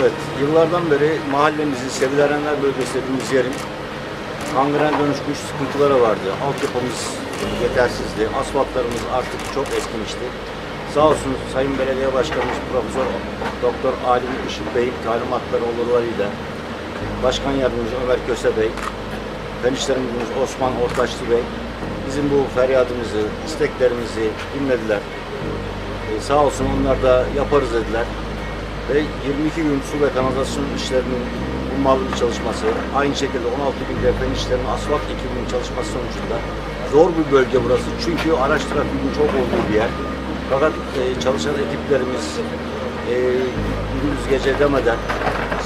Evet, yıllardan beri mahallemizin Sevilerenler bölgesi dediğimiz yerin kangren dönüşmüş sıkıntıları vardı. Altyapımız yetersizdi. Asfaltlarımız artık çok eskimişti. Sağ olsun Sayın Belediye Başkanımız Profesör Doktor Alim Işık Bey'in talimatları olurlarıyla Başkan Yardımcısı Ömer Köse Bey, Müdürümüz Osman Ortaçlı Bey bizim bu feryadımızı, isteklerimizi dinlediler. Ee, sağ olsun onlar da yaparız dediler. Ve 22 gün su ve kanalizasyon işlerinin ummalı çalışması, aynı şekilde 16 gün deprem işlerinin asfalt ekibinin çalışması sonucunda zor bir bölge burası. Çünkü araç trafiğinin çok olduğu bir yer. Fakat e, çalışan ekiplerimiz e, gündüz gece demeden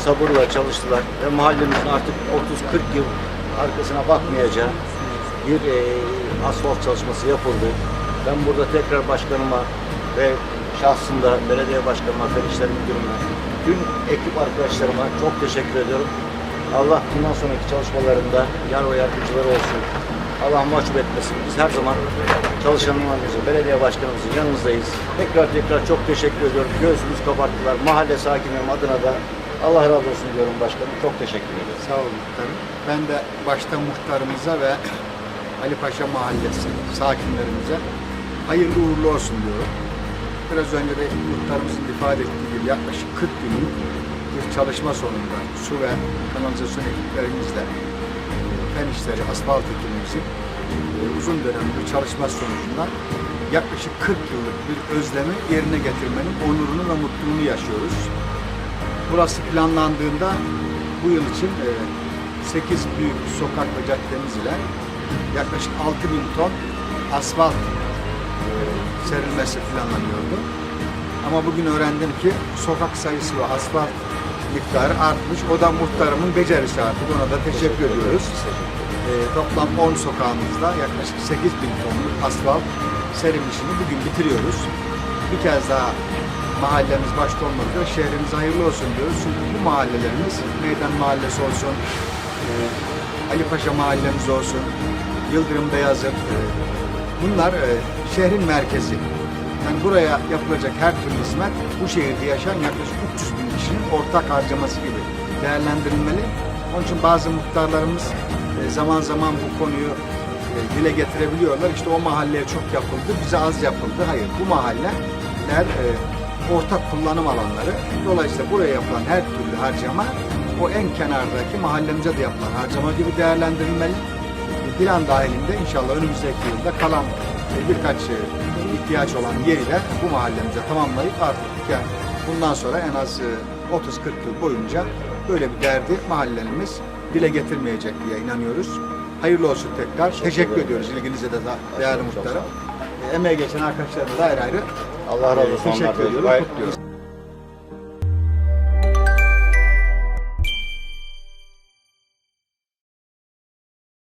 sabırla çalıştılar ve mahallemizin artık 30-40 yıl arkasına bakmayacağı bir e, asfalt çalışması yapıldı. Ben burada tekrar başkanıma ve şahsında belediye başkanıma, fen işleri müdürüme, tüm ekip arkadaşlarıma çok teşekkür ediyorum. Allah bundan sonraki çalışmalarında yar ve yardımcıları olsun. Allah mahcup etmesin. Biz her zaman çalışanlarımızın, belediye başkanımızın yanınızdayız. Tekrar tekrar çok teşekkür ediyorum. Göğsümüz kabarttılar. Mahalle sakinlerim adına da Allah razı olsun diyorum başkanım. Çok teşekkür ederim. Sağ olun muhtarım. Ben de başta muhtarımıza ve Ali Paşa Mahallesi sakinlerimize hayırlı uğurlu olsun diyorum. Biraz önce de muhtarımızın ifade ettiği gibi yaklaşık 40 günlük bir çalışma sonunda su ve kanalizasyon ekiplerimizle fen işleri, asfalt ekibimizin e, uzun dönemli bir çalışma sonucunda yaklaşık 40 yıllık bir özlemi yerine getirmenin onurunu ve mutluluğunu yaşıyoruz. Burası planlandığında bu yıl için e, 8 büyük sokak ve caddemiz ile yaklaşık 6 bin ton asfalt e, serilmesi planlanıyordu. Ama bugün öğrendim ki sokak sayısı ve asfalt miktarı artmış. O da muhtarımın becerisi artık. Ona da teşekkür ediyoruz. E, toplam 10 sokağımızda yaklaşık 8 bin tonluk asfalt serim işini bugün bitiriyoruz. Bir kez daha mahallemiz başta olmak üzere şehrimize hayırlı olsun diyoruz. Çünkü bu mahallelerimiz Meydan Mahallesi olsun, e, Ali Paşa Mahallemiz olsun, Yıldırım Beyazıt, e, bunlar e, şehrin merkezi. Yani buraya yapılacak her türlü hizmet bu şehirde yaşayan yaklaşık 300 bin kişinin ortak harcaması gibi değerlendirilmeli. Onun için bazı muhtarlarımız e, zaman zaman bu konuyu e, dile getirebiliyorlar. İşte o mahalleye çok yapıldı, bize az yapıldı. Hayır, bu mahalleler ortak kullanım alanları. Dolayısıyla buraya yapılan her türlü harcama o en kenardaki mahallemize de yapılan harcama gibi değerlendirilmeli. Plan dahilinde inşallah önümüzdeki yılda kalan e, birkaç e, ihtiyaç olan yeri de bu mahallemize tamamlayıp artık yani bundan sonra en az e, 30-40 yıl boyunca böyle bir derdi mahallelerimiz dile getirmeyecek diye inanıyoruz. Hayırlı olsun tekrar. Teşekkür, ediyoruz ilginize de değerli muhtarım. E, Emeği geçen arkadaşlara da ayrı ayrı Allah razı e, olsun. teşekkür ediyoruz. Kutluyoruz.